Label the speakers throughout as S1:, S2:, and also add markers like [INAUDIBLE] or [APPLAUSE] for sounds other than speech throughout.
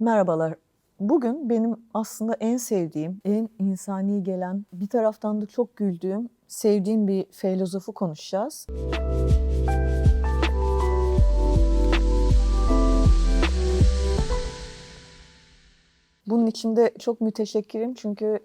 S1: Merhabalar. Bugün benim aslında en sevdiğim, en insani gelen, bir taraftan da çok güldüğüm, sevdiğim bir filozofu konuşacağız. Bunun için de çok müteşekkirim çünkü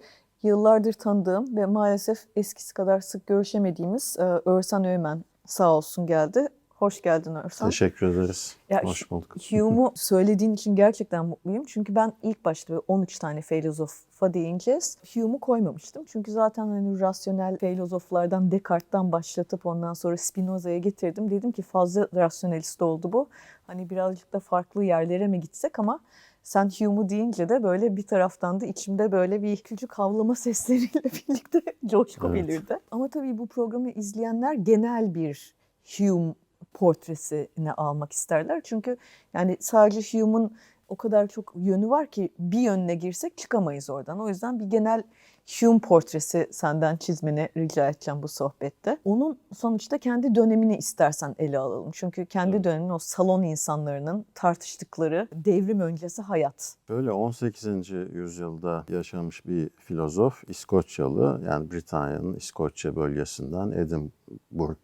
S1: yıllardır tanıdığım ve maalesef eskisi kadar sık görüşemediğimiz e, Örsan Öğmen sağ olsun geldi. Hoş geldin Örsan.
S2: Teşekkür ederiz.
S1: Ya
S2: Hoş bulduk.
S1: Hume'u [LAUGHS] söylediğin için gerçekten mutluyum. Çünkü ben ilk başta böyle 13 tane filozofa değineceğiz. Hume'u koymamıştım. Çünkü zaten hani rasyonel filozoflardan Descartes'tan başlatıp ondan sonra Spinoza'ya getirdim. Dedim ki fazla rasyonelist oldu bu. Hani birazcık da farklı yerlere mi gitsek ama sen Hume'u deyince de böyle bir taraftan da içimde böyle bir küçük havlama [LAUGHS] sesleriyle birlikte coşku
S2: Evet.
S1: belirdi. Ama tabii bu programı izleyenler genel bir Hume portresini almak isterler. Çünkü yani sadece Hume'un o kadar çok yönü var ki bir yönüne girsek çıkamayız oradan. O yüzden bir genel Hume portresi senden çizmeni rica edeceğim bu sohbette. Onun sonuçta kendi dönemini istersen ele alalım. Çünkü kendi
S2: Evet.
S1: döneminin o salon insanlarının tartıştıkları devrim öncesi hayat.
S2: Böyle 18. yüzyılda yaşamış bir filozof, İskoçyalı yani Britanya'nın İskoçya bölgesinden Edinburgh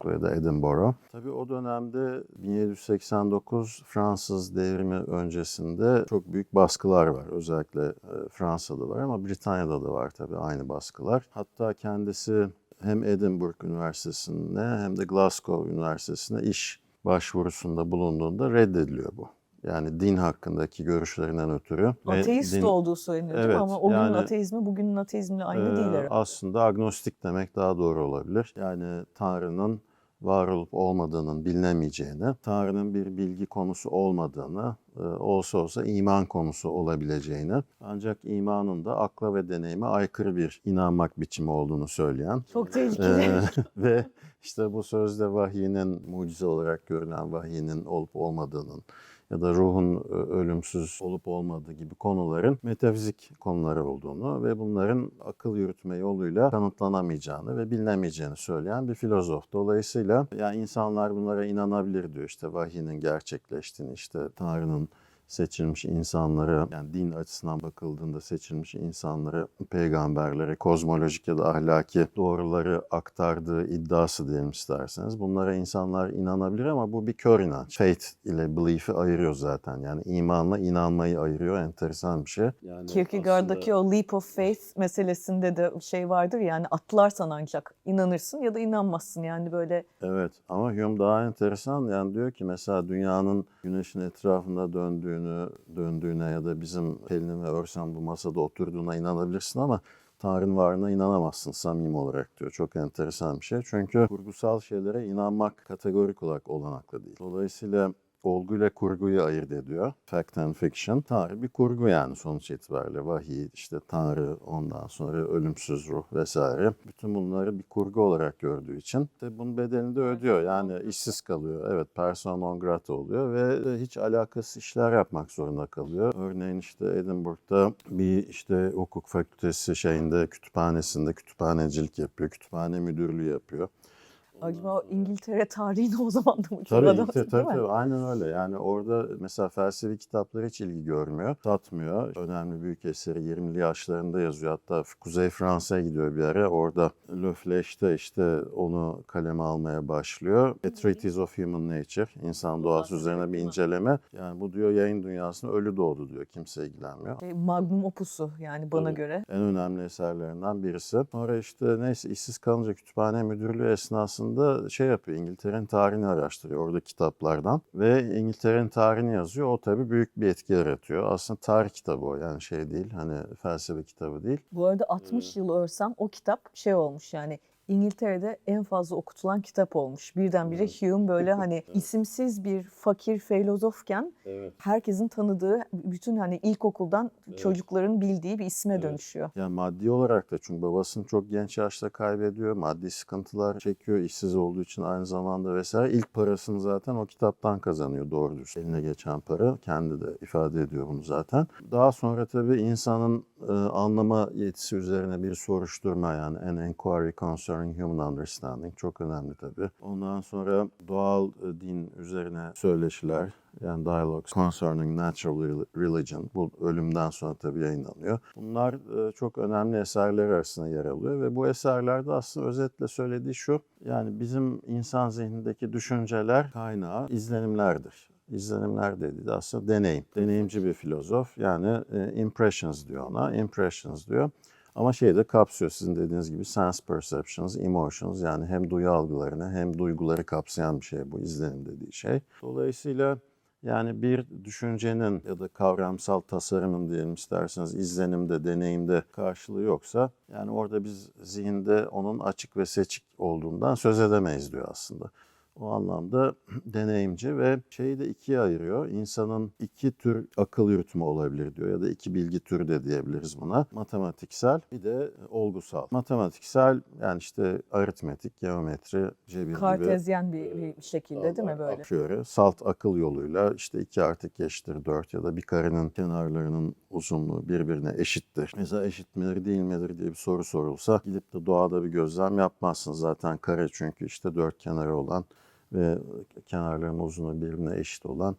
S2: ya da Edinburgh. Tabii o dönemde 1789 Fransız devrimi öncesinde çok büyük baskılar var. Özellikle e, Fransa'da var ama Britanya'da da var tabii aynı baskılar. Hatta kendisi hem Edinburgh Üniversitesi'ne hem de Glasgow Üniversitesi'ne iş başvurusunda bulunduğunda reddediliyor bu. Yani din hakkındaki görüşlerinden ötürü. ve
S1: Ateist
S2: din-
S1: olduğu söyleniyor?
S2: Evet,
S1: ama o günün
S2: yani-
S1: ateizmi bugünün ateizmle aynı
S2: Ee,
S1: değil herhalde.
S2: Aslında agnostik demek daha doğru olabilir. Yani Tanrı'nın var olup olmadığının bilinemeyeceğini, Tanrı'nın bir bilgi konusu olmadığını, e, olsa olsa iman konusu olabileceğini, ancak imanın da akla ve deneyime aykırı bir inanmak biçimi olduğunu söyleyen
S1: Çok tehlikeli.
S2: ee, [LAUGHS] ve işte bu sözde vahiyinin mucize olarak görülen vahiyinin olup olmadığının ya da ruhun e, ölümsüz olup olmadığı gibi konuların metafizik konuları olduğunu ve bunların akıl yürütme yoluyla kanıtlanamayacağını ve bilinemeyeceğini söyleyen bir filozof. Dolayısıyla yani insanlar bunlara inanabilir diyor işte vahiyinin gerçekleştiğini, işte Tanrı'nın seçilmiş insanları yani din açısından bakıldığında seçilmiş insanları peygamberlere kozmolojik ya da ahlaki doğruları aktardığı iddiası diyelim isterseniz. Bunlara insanlar inanabilir ama bu bir kör inanç. Faith ile belief'i ayırıyor zaten. Yani imanla inanmayı ayırıyor. Enteresan bir şey. Yani
S1: Kierkegaard'daki o leap of faith meselesinde de şey vardır ya, yani atlarsan ancak inanırsın ya da inanmazsın yani böyle
S2: Evet ama Hume daha enteresan yani diyor ki mesela dünyanın güneşin etrafında döndüğünü, döndüğüne ya da bizim Pelin'in ve Örsen bu masada oturduğuna inanabilirsin ama Tanrı'nın varlığına inanamazsın samimi olarak diyor. Çok enteresan bir şey. Çünkü kurgusal şeylere inanmak kategorik olarak olanaklı değil. Dolayısıyla olguyla kurguyu ayırt ediyor. Fact and fiction. Tanrı bir kurgu yani sonuç itibariyle. Vahiy, işte Tanrı, ondan sonra ölümsüz ruh vesaire. Bütün bunları bir kurgu olarak gördüğü için de bunun bedelini de ödüyor. Yani işsiz kalıyor. Evet persona non grata oluyor ve hiç alakasız işler yapmak zorunda kalıyor. Örneğin işte Edinburgh'da bir işte hukuk fakültesi şeyinde kütüphanesinde kütüphanecilik yapıyor. Kütüphane müdürlüğü yapıyor.
S1: Acaba İngiltere tarihine o zaman da mı
S2: Tabii, tabii, tabii, tabii, aynen öyle. Yani orada mesela felsefi kitaplara hiç ilgi görmüyor, satmıyor. Önemli büyük eseri 20'li yaşlarında yazıyor. Hatta Kuzey Fransa'ya gidiyor bir ara. Orada Le Fleche'te işte onu kaleme almaya başlıyor. A Treatise of Human Nature, insan doğası üzerine bir inceleme. Yani bu diyor yayın dünyasında ölü doğdu diyor. Kimse ilgilenmiyor.
S1: Şey, Magnum opusu yani bana
S2: Tabii.
S1: göre.
S2: En önemli eserlerinden birisi. Sonra işte neyse işsiz kalınca kütüphane müdürlüğü esnasında şey yapıyor. İngiltere'nin tarihini araştırıyor orada kitaplardan. Ve İngiltere'nin tarihini yazıyor. O tabii büyük bir etki yaratıyor. Aslında tarih kitabı o yani şey değil. Hani felsefe kitabı değil.
S1: Bu arada 60 yıl örsem o kitap şey olmuş yani İngiltere'de en fazla okutulan kitap olmuş. Birdenbire Hume böyle hani [LAUGHS] isimsiz bir fakir filozofken
S2: Evet.
S1: herkesin tanıdığı bütün hani ilkokuldan
S2: Evet.
S1: çocukların bildiği bir isme
S2: Evet.
S1: dönüşüyor.
S2: Yani maddi olarak da çünkü babasını çok genç yaşta kaybediyor. Maddi sıkıntılar çekiyor işsiz olduğu için aynı zamanda vesaire. İlk parasını zaten o kitaptan kazanıyor doğru dürüst. Eline geçen para. Kendi de ifade ediyor bunu zaten. Daha sonra tabii insanın e, anlama yetisi üzerine bir soruşturma yani an inquiry concerning human understanding çok önemli tabii. Ondan sonra doğal e, din üzerine söyleşiler yani dialogues concerning natural rel- religion bu ölümden sonra tabii yayınlanıyor. Bunlar e, çok önemli eserler arasında yer alıyor ve bu eserlerde aslında özetle söylediği şu yani bizim insan zihnindeki düşünceler kaynağı izlenimlerdir. İzlenimler dediği de aslında deneyim. Deneyimci bir filozof yani e, impressions diyor ona. Impressions diyor. Ama şeyi de kapsıyor sizin dediğiniz gibi sense perceptions, emotions yani hem duyu algılarını hem duyguları kapsayan bir şey bu izlenim dediği şey. Dolayısıyla yani bir düşüncenin ya da kavramsal tasarımın diyelim isterseniz izlenimde, deneyimde karşılığı yoksa yani orada biz zihinde onun açık ve seçik olduğundan söz edemeyiz diyor aslında. O anlamda [CLEARS THROAT] deneyimci ve şeyi de ikiye ayırıyor. İnsanın iki tür akıl yürütme olabilir diyor ya da iki bilgi türü de diyebiliriz buna. Matematiksel bir de olgusal. Matematiksel yani işte aritmetik, geometri, cebir gibi
S1: Kartezyen bir, bir şekilde değil mi böyle?
S2: a priori salt akıl yoluyla işte 2 artı 2 eşittir 4 ya da bir karenin kenarlarının uzunluğu birbirine eşittir. Mesela eşit midir değil midir diye bir soru sorulsa gidip de doğada bir gözlem yapmazsınız. Zaten kare çünkü işte dört kenarı olan ve kenarların uzunluğu birbirine eşit olan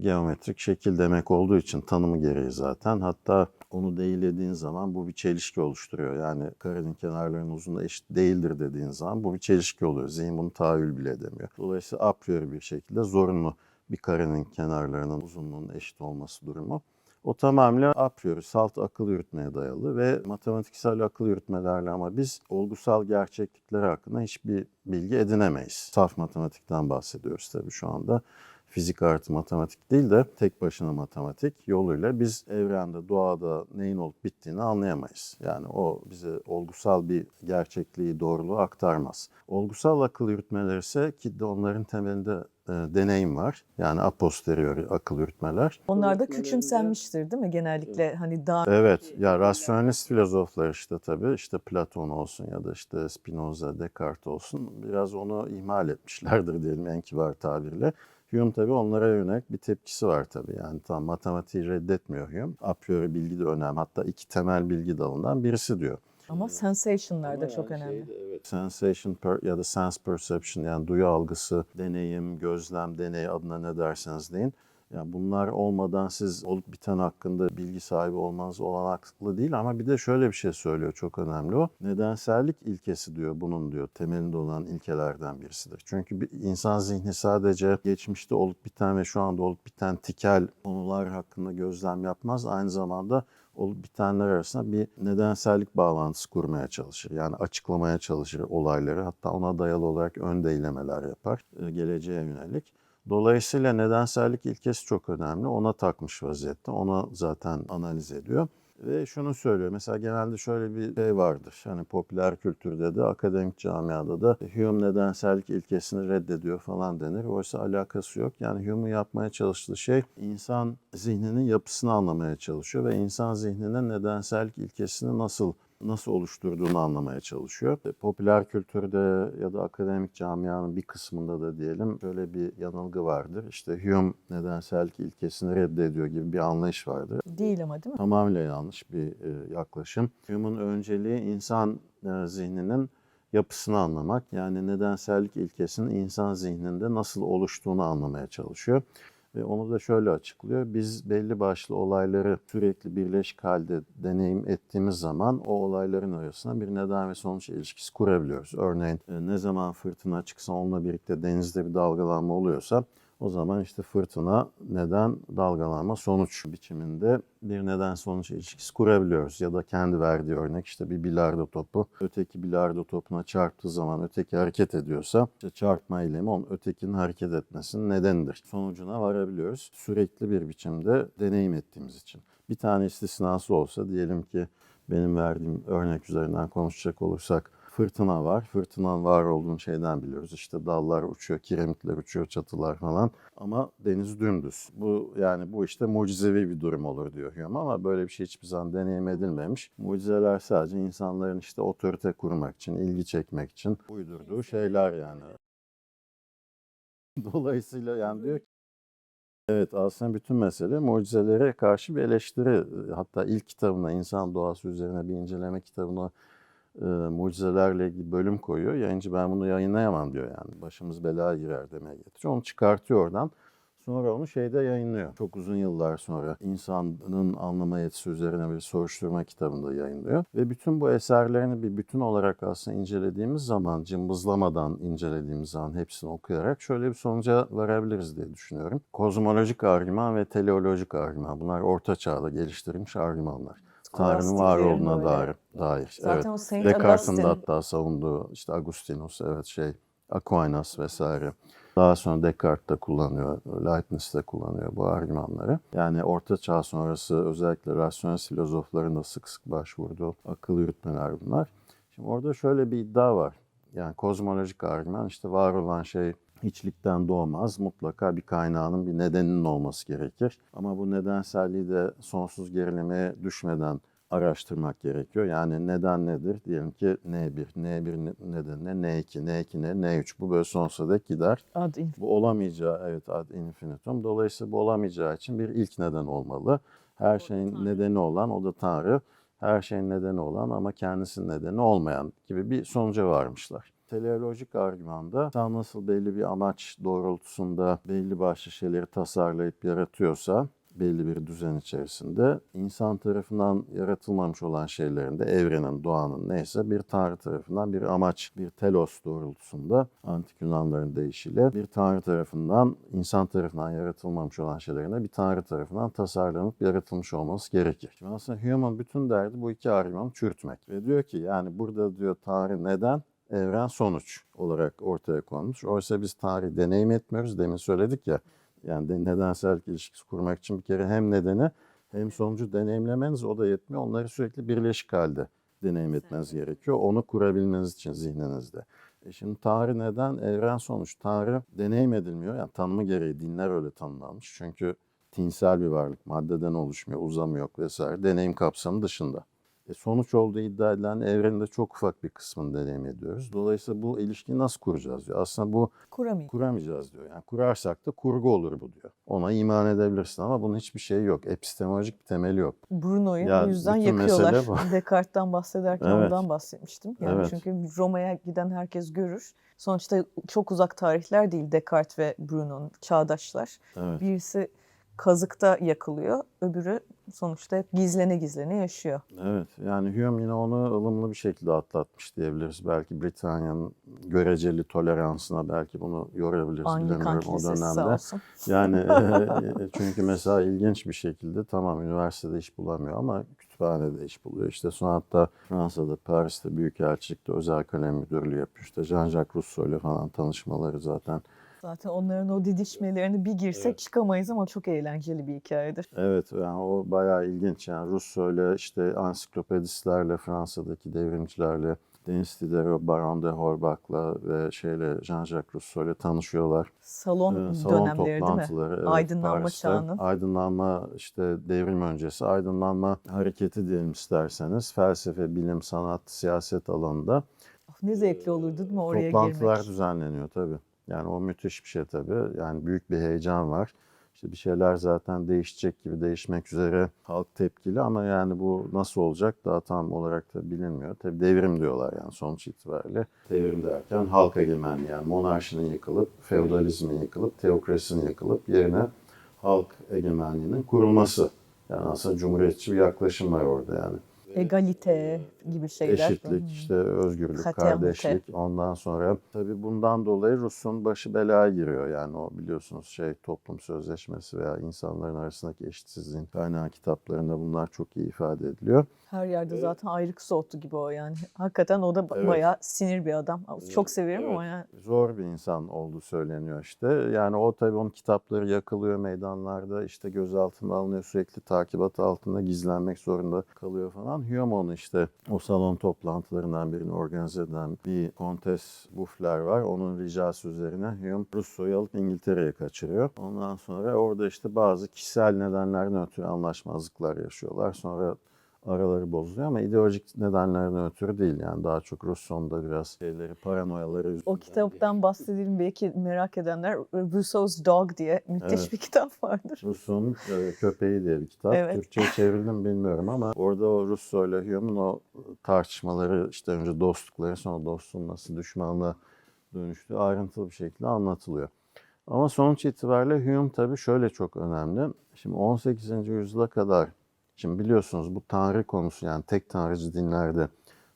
S2: geometrik şekil demek olduğu için tanımı gereği zaten. Hatta onu değillediğin zaman bu bir çelişki oluşturuyor. Yani karenin kenarlarının uzunluğu eşit değildir dediğin zaman bu bir çelişki oluyor. Zihin bunu tahayyül bile edemiyor. Dolayısıyla a priori bir şekilde zorunlu bir karenin kenarlarının uzunluğunun eşit olması durumu. O tamamıyla a priori salt akıl yürütmeye dayalı ve matematiksel akıl yürütmelerle ama biz olgusal gerçeklikler hakkında hiçbir bilgi edinemeyiz. Saf matematikten bahsediyoruz tabii şu anda fizik artı matematik değil de tek başına matematik yoluyla biz evrende, doğada neyin olup bittiğini anlayamayız. Yani o bize olgusal bir gerçekliği, doğruluğu aktarmaz. Olgusal akıl yürütmeler ise ki de onların temelinde deneyim var. Yani a posteriori akıl yürütmeler.
S1: Onlar da küçümsenmiştir değil mi genellikle hani daha
S2: Evet, ya rasyonelist filozoflar işte tabii işte Platon olsun ya da işte Spinoza, Descartes olsun biraz onu ihmal etmişlerdir diyelim en kibar tabirle. Hume tabii onlara yönelik bir tepkisi var tabii. Yani tam matematiği reddetmiyor Hume. A priori bilgi de önemli. Hatta iki temel bilgi dalından birisi diyor.
S1: Ama sensation'lar da çok önemli.
S2: Sensation per, ya da sense perception yani duyu algısı, deneyim, gözlem, deney adına ne derseniz deyin. Yani bunlar olmadan siz olup biten hakkında bilgi sahibi olmanız olanaklı değil ama bir de şöyle bir şey söylüyor çok önemli o. Nedensellik ilkesi diyor bunun diyor temelinde olan ilkelerden birisidir. Çünkü bir insan zihni sadece geçmişte olup biten ve şu anda olup biten tikel konular hakkında gözlem yapmaz. Aynı zamanda olup bitenler arasında bir nedensellik bağlantısı kurmaya çalışır. Yani açıklamaya çalışır olayları. Hatta ona dayalı olarak ön deylemeler yapar e, geleceğe yönelik. Dolayısıyla nedensellik ilkesi çok önemli. Ona takmış vaziyette. Ona zaten analiz ediyor. Ve şunu söylüyor. Mesela genelde şöyle bir şey vardır. Hani popüler kültürde de akademik camiada da Hume nedensellik ilkesini reddediyor falan denir. Oysa alakası yok. Yani Hume'un yapmaya çalıştığı şey insan zihninin yapısını anlamaya çalışıyor ve insan zihninin nedensellik ilkesini nasıl nasıl oluşturduğunu anlamaya çalışıyor. E, Popüler kültürde ya da akademik camianın bir kısmında da diyelim şöyle bir yanılgı vardır. İşte Hume nedensellik ilkesini reddediyor gibi bir anlayış vardır.
S1: Değil ama değil mi?
S2: Tamamıyla yanlış bir e, yaklaşım. Hume'un önceliği insan e, zihninin yapısını anlamak. Yani nedensellik ilkesinin insan zihninde nasıl oluştuğunu anlamaya çalışıyor. Ve onu da şöyle açıklıyor. Biz belli başlı olayları sürekli birleşik halde deneyim ettiğimiz zaman o olayların arasında bir neden ve sonuç ilişkisi kurabiliyoruz. Örneğin e, ne zaman fırtına çıksa onunla birlikte denizde bir dalgalanma oluyorsa o zaman işte fırtına neden dalgalanma sonuç biçiminde bir neden sonuç ilişkisi kurabiliyoruz. Ya da kendi verdiği örnek işte bir bilardo topu öteki bilardo topuna çarptığı zaman öteki hareket ediyorsa işte çarpma eylemi onun ötekinin hareket etmesinin nedenidir. Sonucuna varabiliyoruz. Sürekli bir biçimde deneyim ettiğimiz için. Bir tane istisnası olsa diyelim ki benim verdiğim örnek üzerinden konuşacak olursak fırtına var. Fırtınanın var olduğunu şeyden biliyoruz. İşte dallar uçuyor, kiremitler uçuyor, çatılar falan. Ama deniz dümdüz. Bu yani bu işte mucizevi bir durum olur diyor Hume ama böyle bir şey hiçbir zaman deneyim edilmemiş. Mucizeler sadece insanların işte otorite kurmak için, ilgi çekmek için uydurduğu şeyler yani. Dolayısıyla yani diyor ki Evet aslında bütün mesele mucizelere karşı bir eleştiri. Hatta ilk kitabına insan doğası üzerine bir inceleme kitabına e, mucizelerle ilgili bölüm koyuyor. Yayıncı ben bunu yayınlayamam diyor yani. Başımız belaya girer demeye getiriyor. Onu çıkartıyor oradan. Sonra onu şeyde yayınlıyor. Çok uzun yıllar sonra insanın anlama yetisi üzerine bir soruşturma kitabında yayınlıyor. Ve bütün bu eserlerini bir bütün olarak aslında incelediğimiz zaman, cımbızlamadan incelediğimiz zaman hepsini okuyarak şöyle bir sonuca varabiliriz diye düşünüyorum. Kozmolojik argüman ve teleolojik argüman. Bunlar orta çağda geliştirilmiş argümanlar. Tanrı'nın var olduğuna dair. dair.
S1: Zaten
S2: evet.
S1: o Saint
S2: Descartes'in
S1: Augustine
S2: de hatta savunduğu işte Agustinus, evet şey Aquinas vesaire. Daha sonra Descartes de kullanıyor, Leibniz de kullanıyor bu argümanları. Yani Orta Çağ sonrası özellikle rasyonel filozofların da sık sık başvurduğu akıl yürütmeler bunlar. Şimdi orada şöyle bir iddia var. Yani kozmolojik argüman işte var olan şey hiçlikten doğmaz. Mutlaka bir kaynağının bir nedeninin olması gerekir. Ama bu nedenselliği de sonsuz gerilemeye düşmeden araştırmak gerekiyor. Yani neden nedir? Diyelim ki N1, N1 ne- nedenine N2, N2 ne, N3 bu böyle sonsuza dek gider.
S1: Ad.
S2: Bu olamayacağı, evet ad infinitum. Dolayısıyla bu olamayacağı için bir ilk neden olmalı. Her şeyin nedeni olan o da Tanrı. Her şeyin nedeni olan ama kendisinin nedeni olmayan gibi bir sonuca varmışlar. Teleolojik argümanda insan nasıl belli bir amaç doğrultusunda belli başlı şeyleri tasarlayıp yaratıyorsa belli bir düzen içerisinde insan tarafından yaratılmamış olan şeylerin de evrenin, doğanın neyse bir tanrı tarafından bir amaç, bir telos doğrultusunda antik Yunanların deyişiyle bir tanrı tarafından, insan tarafından yaratılmamış olan şeylerin de bir tanrı tarafından tasarlanıp yaratılmış olması gerekir. Şimdi aslında Hume'un bütün derdi bu iki argümanı çürütmek. Ve diyor ki yani burada diyor tanrı neden? Evren sonuç olarak ortaya konmuş. Oysa biz tarihi deneyim etmiyoruz. Demin söyledik ya. Yani de nedensellik ilişkisi kurmak için bir kere hem nedeni hem sonucu deneyimlemeniz o da yetmiyor. Onları sürekli birleşik halde deneyim etmeniz gerekiyor. Onu kurabilmeniz için zihninizde. E şimdi Tanrı neden? Evren sonuç. Tanrı deneyim edilmiyor. Yani tanımı gereği dinler öyle tanımlanmış. Çünkü tinsel bir varlık. Maddeden oluşmuyor, uzamı yok vesaire. Deneyim kapsamı dışında. E sonuç olduğu iddia edilen evrenin de çok ufak bir kısmını deneyim ediyoruz. Dolayısıyla bu ilişkiyi nasıl kuracağız diyor. Aslında bu
S1: Kuramayın.
S2: kuramayacağız diyor. Yani kurarsak da kurgu olur bu diyor. Ona iman edebilirsin ama bunun hiçbir şeyi yok. Epistemolojik bir temeli yok.
S1: Bruno'yu
S2: Ya
S1: yüzden yakıyorlar. [LAUGHS] Descartes'ten bahsederken
S2: Evet.
S1: ondan bahsetmiştim. Yani
S2: Evet.
S1: çünkü Roma'ya giden herkes görür. Sonuçta çok uzak tarihler değil Descartes ve Bruno'nun çağdaşlar.
S2: Evet.
S1: Birisi kazıkta yakılıyor, öbürü sonuçta hep gizlene gizlene yaşıyor.
S2: Evet. Yani Hume yine onu ılımlı bir şekilde atlatmış diyebiliriz. Belki Britanya'nın göreceli toleransına belki bunu yorabiliriz
S1: Anglikan
S2: bilemiyorum o dönemde. Yani [LAUGHS] e, çünkü mesela ilginç bir şekilde tamam üniversitede iş bulamıyor ama kütüphanede iş buluyor. İşte sonra hatta Fransa'da, Paris'te Büyükelçilikte özel kalem müdürlüğü yapıyor. İşte Jean-Jacques Rousseau ile falan tanışmaları zaten.
S1: Zaten onların o didişmelerini bir girsek
S2: Evet.
S1: çıkamayız ama çok eğlenceli bir hikayedir.
S2: Evet yani o bayağı ilginç yani Rousseau ile işte ansiklopedistlerle Fransa'daki devrimcilerle Denis Diderot, Baron de Holbach'la ve şeyle Jean-Jacques Rousseau ile tanışıyorlar.
S1: Salon
S2: Ee, salon
S1: dönemleri değil mi?
S2: toplantıları. evet,
S1: Aydınlanma
S2: Paris'te.
S1: çağının.
S2: Aydınlanma işte devrim öncesi aydınlanma hareketi diyelim isterseniz felsefe, bilim, sanat, siyaset alanında
S1: Of, ne zevkli olurdu değil mi oraya
S2: toplantılar
S1: girmek?
S2: düzenleniyor tabii. Yani o müthiş bir şey tabii. Yani büyük bir heyecan var. İşte bir şeyler zaten değişecek gibi değişmek üzere halk tepkili ama yani bu nasıl olacak daha tam olarak da bilinmiyor. Tabii devrim diyorlar yani sonuç itibariyle. Devrim derken halk egemenliği yani monarşinin yıkılıp, feodalizmin yıkılıp, teokrasinin yıkılıp yerine halk egemenliğinin kurulması. Yani aslında cumhuriyetçi bir yaklaşım var orada yani.
S1: Egalite gibi şeyler.
S2: Eşitlik, işte özgürlük,
S1: Fraternite.
S2: kardeşlik. Ondan sonra tabii bundan dolayı Rus'un başı belaya giriyor. Yani o biliyorsunuz şey toplum sözleşmesi veya insanların arasındaki eşitsizliğin kaynağı kitaplarında bunlar çok iyi ifade ediliyor.
S1: Her yerde zaten ayrık soğuttu gibi o yani. Hakikaten o da
S2: Evet.
S1: bayağı sinir bir adam. Çok severim
S2: Evet.
S1: ama yani
S2: Zor bir insan olduğu söyleniyor işte. Yani o tabii onun kitapları yakılıyor meydanlarda işte gözaltına alınıyor sürekli takibat altında gizlenmek zorunda kalıyor falan. Hume onu işte o salon toplantılarından birini organize eden bir kontes Buffler var. Onun ricası üzerine Hume Rousseau'yu alıp İngiltere'ye kaçırıyor. Ondan sonra orada işte bazı kişisel nedenlerden ötürü anlaşmazlıklar yaşıyorlar. Sonra araları bozuluyor ama ideolojik nedenlerden ötürü değil yani daha çok Rousseau'nun da biraz şeyleri paranoyaları.
S1: O kitaptan bahsedelim belki merak edenler Rousseau's Dog diye müthiş
S2: Evet.
S1: bir kitap vardır.
S2: Rousseau'nun e, Köpeği diye bir kitap.
S1: Evet.
S2: Türkçe'ye çevrildi mi bilmiyorum ama orada o Rousseau ile Hume'un o tartışmaları işte önce dostlukları sonra dostluğun nasıl düşmanlığa dönüştüğü ayrıntılı bir şekilde anlatılıyor. Ama sonuç itibariyle Hume tabii şöyle çok önemli. Şimdi 18. yüzyıla kadar, şimdi biliyorsunuz bu tanrı konusu yani tek tanrıcı dinlerde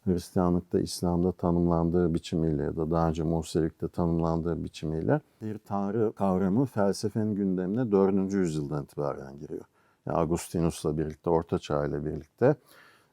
S2: Hristiyanlıkta, İslam'da tanımlandığı biçimiyle ya da daha önce Musevilikte tanımlandığı biçimiyle bir tanrı kavramı felsefenin gündemine 4. yüzyıldan itibaren giriyor. Yani Agustinus'la birlikte, Orta Çağ ile birlikte.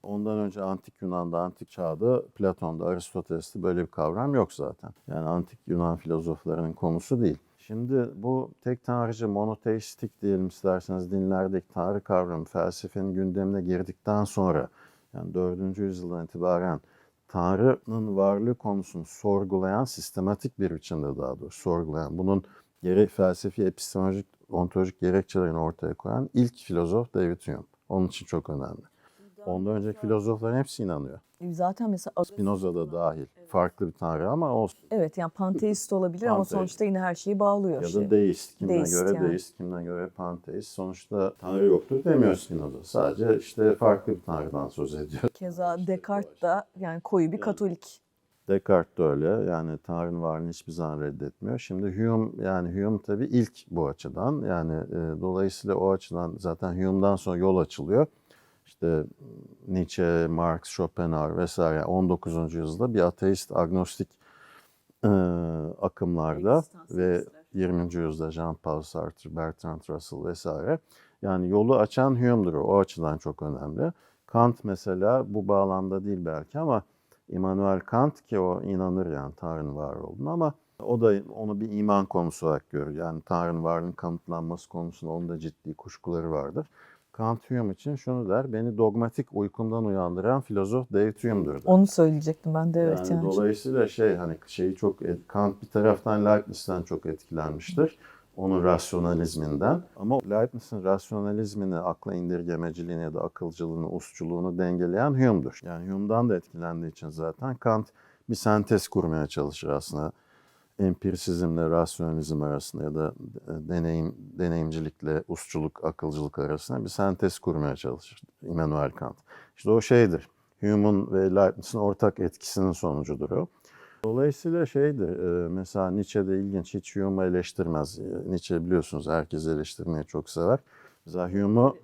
S2: Ondan önce Antik Yunan'da, Antik Çağ'da, Platon'da, Aristoteles'te böyle bir kavram yok zaten. Yani Antik Yunan filozoflarının konusu değil. Şimdi bu tek tanrıcı, monoteistik diyelim isterseniz dinlerdeki tanrı kavramı felsefenin gündemine girdikten sonra yani 4. yüzyıldan itibaren Tanrı'nın varlığı konusunu sorgulayan, sistematik bir biçimde daha doğrusu sorgulayan, bunun gerek felsefi, epistemolojik, ontolojik gerekçelerini ortaya koyan ilk filozof David Hume. Onun için çok önemli. Ondan önceki filozofların hepsi inanıyor.
S1: Zaten mesela
S2: Spinoza da dahil. Farklı bir tanrı ama o
S1: evet yani panteist olabilir ama
S2: Panteist.
S1: sonuçta yine her şeyi bağlıyor.
S2: ya
S1: şey.
S2: da deist. Kimine
S1: Deist
S2: göre
S1: yani.
S2: deist, kimine göre panteist. Sonuçta tanrı yoktur demiyor Spinoza. Sadece işte farklı bir tanrıdan söz ediyor. [LAUGHS]
S1: Keza Descartes da yani koyu bir Katolik.
S2: Descartes de öyle. Yani Tanrı'nın varlığını hiçbir zaman reddetmiyor. Şimdi Hume yani Hume tabii ilk bu açıdan. Yani e, dolayısıyla o açıdan zaten Hume'dan sonra yol açılıyor. İşte Nietzsche, Marx, Schopenhauer vesaire yani 19. yüzyılda bir ateist, agnostik e, akımlarda ve 20. yüzyılda Jean-Paul Sartre, Bertrand Russell vesaire. Yani yolu açan Hume'dur o. O açıdan çok önemli. Kant mesela bu bağlamda değil belki ama Immanuel Kant ki o inanır yani Tanrı'nın var olduğunu ama o da onu bir iman konusu olarak görür. Yani Tanrı'nın varlığının kanıtlanması konusunda onun da ciddi kuşkuları vardır. Kant Hume için şunu der, beni dogmatik uykumdan uyandıran filozof David Hume'dur der.
S1: Onu söyleyecektim ben de evet
S2: yani,
S1: yani.
S2: dolayısıyla şey hani şeyi çok Kant bir taraftan Leibniz'ten çok etkilenmiştir. Onun rasyonalizminden. Ama Leibniz'in rasyonalizmini, akla indirgemeciliğini ya da akılcılığını, usçuluğunu dengeleyen Hume'dur. Yani Hume'dan da etkilendiği için zaten Kant bir sentez kurmaya çalışır aslında. Empirisizmle rasyonalizm arasında ya da e, deneyim deneyimcilikle usçuluk, akılcılık arasında bir sentez kurmaya çalışır Immanuel Kant. İşte o şeydir. Hume'un ve Leibniz'in ortak etkisinin sonucudur o. Dolayısıyla şeydir, e, mesela Nietzsche'de ilginç, hiç Hume'u eleştirmez. E, Nietzsche biliyorsunuz herkes eleştirmeyi çok sever. Mesela Hume'u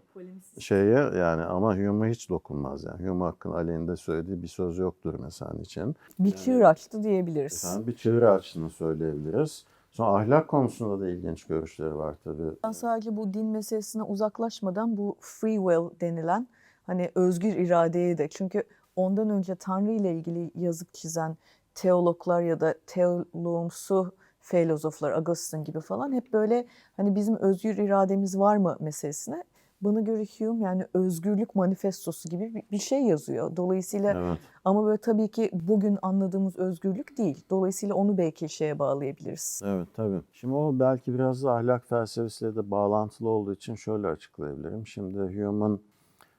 S2: şeye yani ama Hume'a hiç dokunmaz yani. Hume hakkında aleyhinde söylediği bir söz yoktur mesela Nietzsche'nin.
S1: Bir çığır açtı diyebiliriz.
S2: Efendim bir çığır açtığını söyleyebiliriz. Sonra ahlak konusunda da ilginç görüşleri var tabii.
S1: Ben sadece bu din meselesine uzaklaşmadan bu free will denilen hani özgür iradeye de çünkü ondan önce Tanrı ile ilgili yazıp çizen teologlar ya da teologumsu filozoflar Augustine gibi falan hep böyle hani bizim özgür irademiz var mı meselesine bana göre Hume yani özgürlük manifestosu gibi bir- şey yazıyor. Dolayısıyla
S2: Evet.
S1: ama böyle tabii ki bugün anladığımız özgürlük değil. Dolayısıyla onu belki şeye bağlayabiliriz.
S2: Evet tabii. Şimdi o belki biraz da ahlak felsefesiyle de bağlantılı olduğu için şöyle açıklayabilirim. Şimdi Hume'un,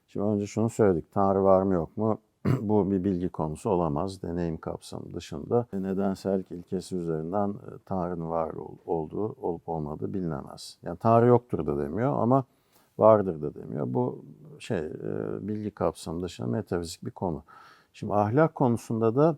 S2: şimdi önce şunu söyledik. Tanrı var mı yok mu? [CLEARS THROAT] Bu bir bilgi konusu olamaz. Deneyim kapsamı dışında nedensellik ilkesi üzerinden e, Tanrı'nın var ol- olduğu, olup olmadığı bilinemez. Yani Tanrı yoktur da demiyor ama vardır da demiyor. Bu şey e, bilgi kapsamı dışında metafizik bir konu. Şimdi ahlak konusunda da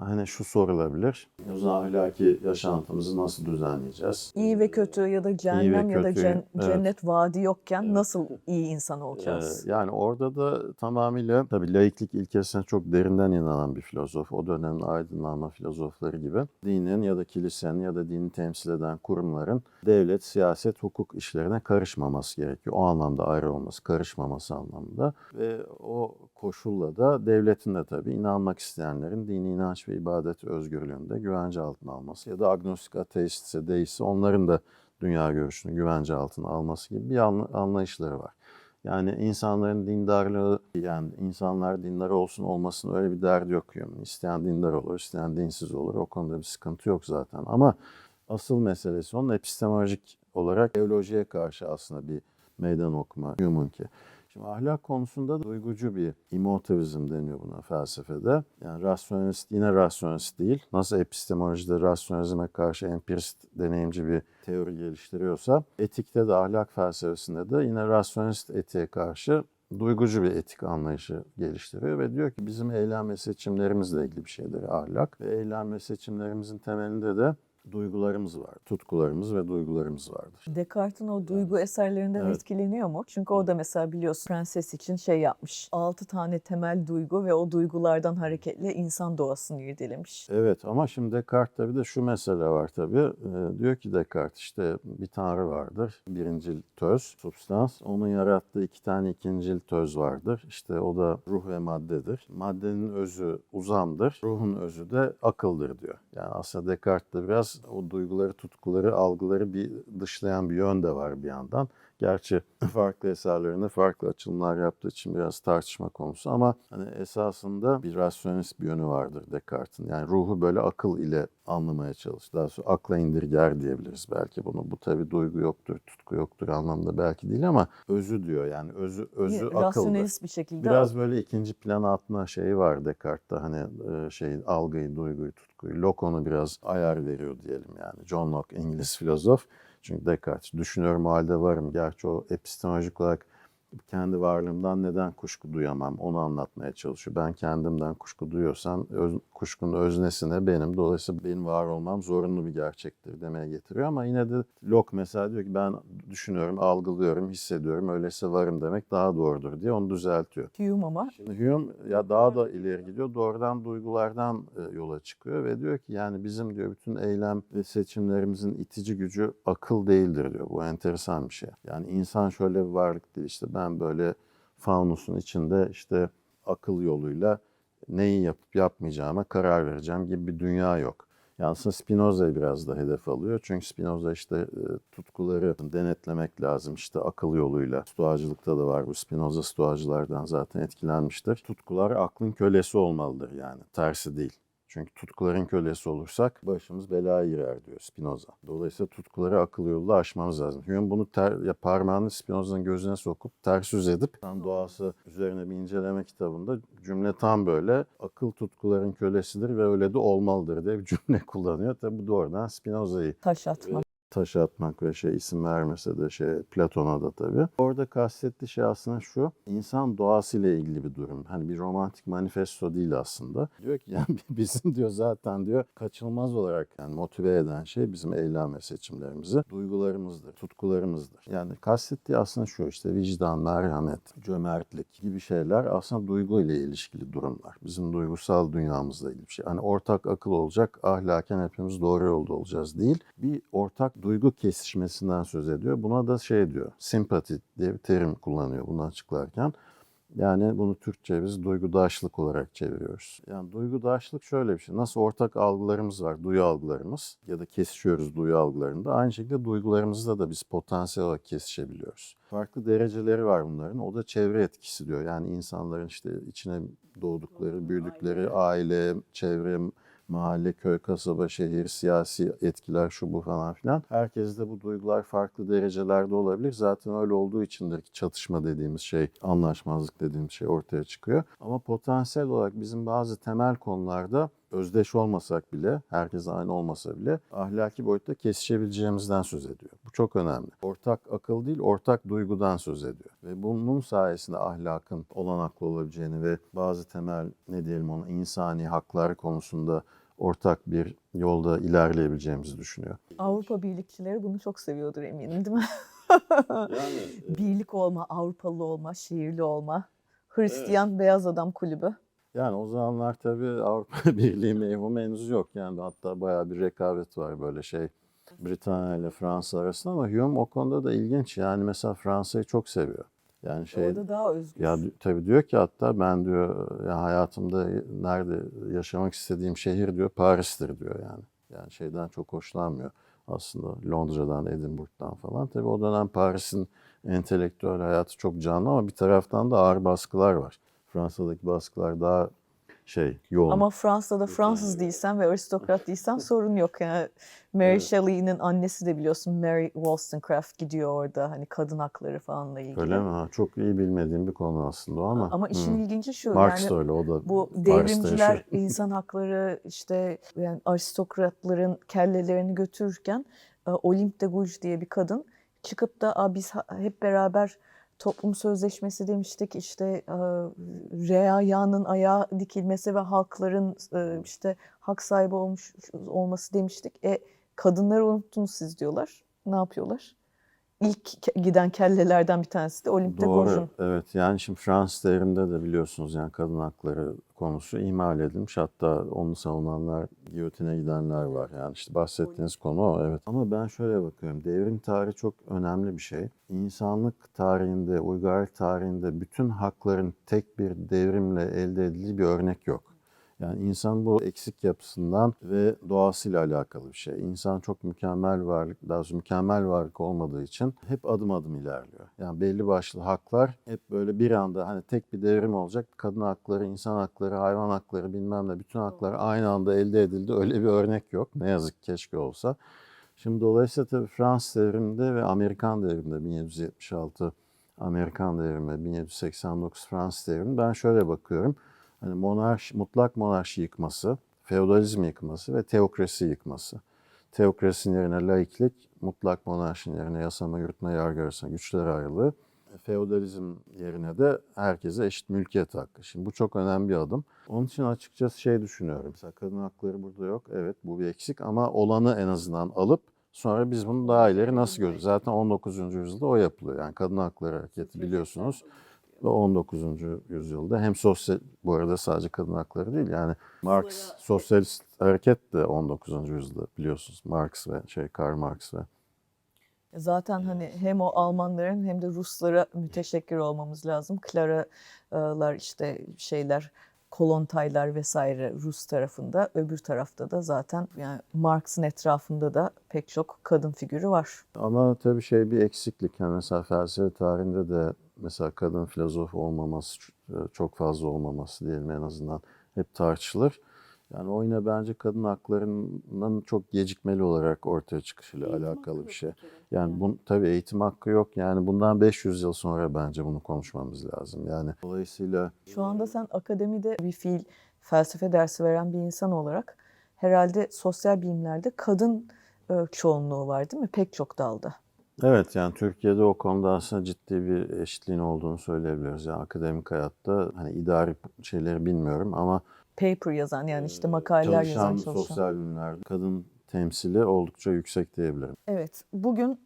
S2: hani şu sorulabilir. O zaman ahlaki yaşantımızı nasıl düzenleyeceğiz?
S1: İyi ve kötü ya da cehennem ya da cen-
S2: evet.
S1: cennet vaadi yokken
S2: Evet.
S1: nasıl iyi insan olacağız?
S2: Ee, yani orada da tamamıyla tabii laiklik ilkesine çok derinden inanan bir filozof. O dönemin aydınlanma filozofları gibi. Dinin ya da kilisenin ya da dini temsil eden kurumların devlet, siyaset, hukuk işlerine karışmaması gerekiyor. O anlamda ayrı olması, karışmaması anlamında. Ve o koşulla da devletin de tabii inanmak isteyenlerin dini inanç ve ibadet özgürlüğünde güvence altına alması ya da agnostik ateistse, deistse onların da dünya görüşünü güvence altına alması gibi bir anla- anlayışları var. Yani insanların dindarlığı, yani insanlar dindar olsun olmasın öyle bir derdi yok. Yani isteyen dindar olur, isteyen dinsiz olur. O konuda bir sıkıntı yok zaten. Ama asıl meselesi onun epistemolojik olarak teolojiye karşı aslında bir meydan okuma Hume'unki. Şimdi ahlak konusunda duygucu bir emotivizm deniyor buna felsefede. Yani rasyonelist yine rasyonelist değil. Nasıl epistemolojide rasyonelizme karşı empirist deneyimci bir teori geliştiriyorsa etikte de ahlak felsefesinde de yine rasyonelist etiğe karşı duygucu bir etik anlayışı geliştiriyor ve diyor ki bizim eylem ve seçimlerimizle ilgili bir şeydir ahlak ve eylem ve seçimlerimizin temelinde de duygularımız var, tutkularımız ve duygularımız vardır.
S1: Descartes'in o duygu eserlerinden
S2: Evet.
S1: etkileniyor mu? Çünkü o da mesela biliyorsun prenses için şey yapmış. Altı tane temel duygu ve o duygulardan hareketle insan doğasını irdelemiş.
S2: Evet ama şimdi Descartes'te bir de şu mesele var tabii. Ee, diyor ki Descartes işte bir tanrı vardır. Birincil töz, substans. Onun yarattığı iki tane ikincil töz vardır. İşte o da ruh ve maddedir. Maddenin özü uzamdır. Ruhun özü de akıldır diyor. Yani aslında Descartes'te biraz o duyguları, tutkuları, algıları bir dışlayan bir yön de var bir yandan. Gerçi [LAUGHS] farklı eserlerinde farklı açılımlar yaptığı için biraz tartışma konusu ama hani esasında bir rasyonist bir yönü vardır Descartes'in. Yani ruhu böyle akıl ile anlamaya çalış. Daha sonra akla indirger diyebiliriz belki bunu. Bu tabii duygu yoktur, tutku yoktur anlamda belki değil ama özü diyor. Yani özü özü
S1: Yine
S2: akıldır.
S1: Rasyonelist bir şekilde
S2: Biraz böyle ikinci plana atma şeyi var Descartes'te hani e, şey algıyı, duyguyu, tutkuyu. Locke onu biraz ayar veriyor diyelim yani. John Locke İngiliz filozof. Çünkü Descartes düşünüyorum o halde varım. Gerçi o epistemolojik olarak kendi varlığımdan neden kuşku duyamam onu anlatmaya çalışıyor. Ben kendimden kuşku duyuyorsam öz, kuşkunun öznesine benim. Dolayısıyla benim var olmam zorunlu bir gerçektir demeye getiriyor. Ama yine de Locke mesela diyor ki ben düşünüyorum, algılıyorum, hissediyorum. Öyleyse varım demek daha doğrudur diye onu düzeltiyor.
S1: Hume ama
S2: Şimdi Hume ya daha da ileri gidiyor. Doğrudan duygulardan e, yola çıkıyor ve diyor ki yani bizim diyor bütün eylem ve seçimlerimizin itici gücü akıl değildir diyor. Bu enteresan bir şey. Yani insan şöyle bir varlık değil işte ben böyle faunusun içinde işte akıl yoluyla neyi yapıp yapmayacağıma karar vereceğim gibi bir dünya yok. Yani aslında Spinoza'yı biraz da hedef alıyor. Çünkü Spinoza işte e, tutkuları denetlemek lazım işte akıl yoluyla. Stoacılıkta da var bu. Spinoza stoacılardan zaten etkilenmiştir. Tutkular aklın kölesi olmalıdır yani. Tersi değil. Çünkü tutkuların kölesi olursak başımız belaya girer diyor Spinoza. Dolayısıyla tutkuları akıl yoluyla aşmamız lazım. Hume bunu ter, ya parmağını Spinoza'nın gözüne sokup ters yüz edip doğası üzerine bir inceleme kitabında cümle tam böyle akıl tutkuların kölesidir ve öyle de olmalıdır diye bir cümle [LAUGHS] kullanıyor. Tabi bu doğrudan Spinoza'yı
S1: taş atma.
S2: Taş atmak ve şey isim vermese de şey Platon'a da tabii. Orada kastettiği şey aslında şu. insan doğasıyla ilgili bir durum. Hani bir romantik manifesto değil aslında. Diyor ki [LAUGHS] yani bizim diyor zaten diyor kaçınılmaz olarak yani motive eden şey bizim eylem ve seçimlerimizi duygularımızdır, tutkularımızdır. Yani kastettiği aslında şu işte vicdan, merhamet, cömertlik gibi şeyler aslında duygu ile ilişkili durumlar. Bizim duygusal dünyamızla ilgili bir şey. Hani ortak akıl olacak, ahlaken hepimiz doğru yolda olacağız değil. Bir ortak duygu kesişmesinden söz ediyor. Buna da şey diyor, simpati diye bir terim kullanıyor bunu açıklarken. Yani bunu Türkçe biz duygudaşlık olarak çeviriyoruz. Yani duygudaşlık şöyle bir şey. Nasıl ortak algılarımız var, duyu algılarımız ya da kesişiyoruz duyu algılarında. Aynı şekilde duygularımızda da biz potansiyel olarak kesişebiliyoruz. Farklı dereceleri var bunların. O da çevre etkisi diyor. Yani insanların işte içine doğdukları, büyüdükleri aile, çevre, mahalle, köy, kasaba, şehir, siyasi etkiler şu bu falan filan. Herkeste bu duygular farklı derecelerde olabilir. Zaten öyle olduğu içindir ki çatışma dediğimiz şey, anlaşmazlık dediğimiz şey ortaya çıkıyor. Ama potansiyel olarak bizim bazı temel konularda özdeş olmasak bile, herkes aynı olmasa bile ahlaki boyutta kesişebileceğimizden söz ediyor. Bu çok önemli. Ortak akıl değil, ortak duygudan söz ediyor. Ve bunun sayesinde ahlakın olanaklı olabileceğini ve bazı temel ne diyelim ona insani haklar konusunda ortak bir yolda ilerleyebileceğimizi düşünüyor.
S1: Avrupa birlikçileri bunu çok seviyordur eminim değil mi?
S2: Yani [LAUGHS]
S1: Birlik olma, Avrupalı olma, şehirli olma. Hristiyan Beyaz Adam Kulübü.
S2: Yani o zamanlar tabii Avrupa [LAUGHS] Birliği mevhumu henüz yok. Yani hatta bayağı bir rekabet var böyle şey Britanya ile Fransa arasında ama Hume o konuda da ilginç. Yani mesela Fransa'yı çok seviyor. Yani şey
S1: Orada daha özgür.
S2: ya tabii diyor ki hatta ben diyor ya hayatımda nerede yaşamak istediğim şehir diyor Paris'tir diyor yani. Yani şeyden çok hoşlanmıyor aslında Londra'dan, Edinburgh'dan falan. Tabii o dönem Paris'in entelektüel hayatı çok canlı ama bir taraftan da ağır baskılar var. Fransa'daki baskılar daha şey yoğun.
S1: Ama Fransa'da Fransız değilsen ve aristokrat değilsen [LAUGHS] sorun yok. Yani Mary
S2: Evet.
S1: Shelley'nin annesi de biliyorsun Mary Wollstonecraft gidiyor orada hani kadın hakları falanla ilgili.
S2: Öyle mi? Ha, çok iyi bilmediğim bir konu aslında o ama.
S1: Ama işin ilginci şu
S2: Marx
S1: yani
S2: da öyle o da
S1: bu devrimciler [LAUGHS] insan hakları işte yani aristokratların kellelerini götürürken e, Olympe de Gouges diye bir kadın çıkıp da "Aa, biz hep beraber toplum sözleşmesi demiştik işte e, reayanın ayağa dikilmesi ve halkların e, işte hak sahibi olmuş olması demiştik. E kadınları unuttunuz siz diyorlar. Ne yapıyorlar? İlk giden kellelerden bir tanesi de Olympe
S2: Doğru.
S1: Gouges'un.
S2: Evet yani şimdi Fransız devriminde de biliyorsunuz yani kadın hakları konusu ihmal edilmiş. Hatta onu savunanlar, giyotine gidenler var. Yani işte bahsettiğiniz konu o evet. Ama ben şöyle bakıyorum. Devrim tarihi çok önemli bir şey. İnsanlık tarihinde, uygarlık tarihinde bütün hakların tek bir devrimle elde edildiği bir örnek yok. Yani insan bu eksik yapısından ve doğasıyla alakalı bir şey. İnsan çok mükemmel varlık, daha doğrusu mükemmel varlık olmadığı için hep adım adım ilerliyor. Yani belli başlı haklar hep böyle bir anda hani tek bir devrim olacak. Kadın hakları, insan hakları, hayvan hakları bilmem ne bütün haklar aynı anda elde edildi. Öyle bir örnek yok. Ne yazık keşke olsa. Şimdi dolayısıyla tabii Fransız devriminde ve Amerikan devriminde 1776 Amerikan devrimi, 1789 Fransız devrimi ben şöyle bakıyorum. Hani monarşi, mutlak monarşi yıkması, feodalizm yıkması ve teokrasi yıkması. Teokrasinin yerine laiklik, mutlak monarşinin yerine yasama, yürütme, yargı arasında güçler ayrılığı. Feodalizm yerine de herkese eşit mülkiyet hakkı. Şimdi bu çok önemli bir adım. Onun için açıkçası şey düşünüyorum. Mesela kadın hakları burada yok. Evet bu bir eksik ama olanı en azından alıp sonra biz bunu daha ileri nasıl görüyoruz? Zaten 19. yüzyılda o yapılıyor. Yani kadın hakları hareketi biliyorsunuz 19. yüzyılda hem sosyal bu arada sadece kadın hakları değil yani Marx sosyalist hareket de 19. yüzyılda biliyorsunuz Marx ve şey Karl Marx ve
S1: Zaten hani hem o Almanların hem de Ruslara müteşekkir olmamız lazım. Clara'lar işte şeyler Kolontaylar vesaire Rus tarafında öbür tarafta da zaten yani Marx'ın etrafında da pek çok kadın figürü var.
S2: ama tabii şey bir eksiklik yani mesela felsefe tarihinde de mesela kadın filozof olmaması çok fazla olmaması diyelim en azından hep tartışılır. Yani o yine bence kadın haklarının çok gecikmeli olarak ortaya çıkışıyla alakalı bir şey. Yani bu tabii eğitim hakkı yok. Yani bundan 500 yıl sonra bence bunu konuşmamız lazım. Yani dolayısıyla
S1: Şu anda sen akademide bir fiil felsefe dersi veren bir insan olarak herhalde sosyal bilimlerde kadın e, çoğunluğu var değil mi? Pek çok dalda.
S2: Evet yani Türkiye'de o konuda aslında ciddi bir eşitliğin olduğunu söyleyebiliriz. Yani akademik hayatta hani idari şeyleri bilmiyorum ama
S1: Paper yazan yani işte makaleler yazan
S2: çalışan
S1: çalışan.
S2: sosyal bilimlerde kadın temsili oldukça yüksek diyebilirim.
S1: Evet, bugün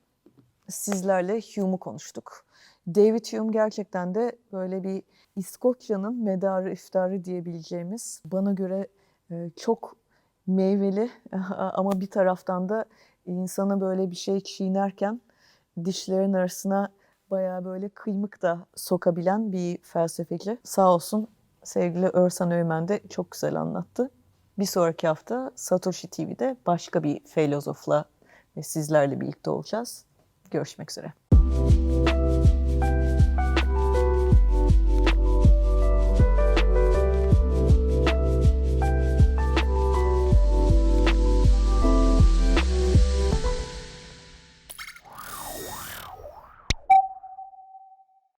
S1: sizlerle Hume'u konuştuk. David Hume gerçekten de böyle bir İskoçya'nın medarı iftarı diyebileceğimiz bana göre e, çok meyveli [LAUGHS] ama bir taraftan da insana böyle bir şey çiğnerken dişlerin arasına bayağı böyle kıymık da sokabilen bir felsefeci. Sağ olsun sevgili Örsan Öğmen de çok güzel anlattı. Bir sonraki hafta Satoshi TV'de başka bir filozofla ve sizlerle birlikte olacağız. Görüşmek üzere.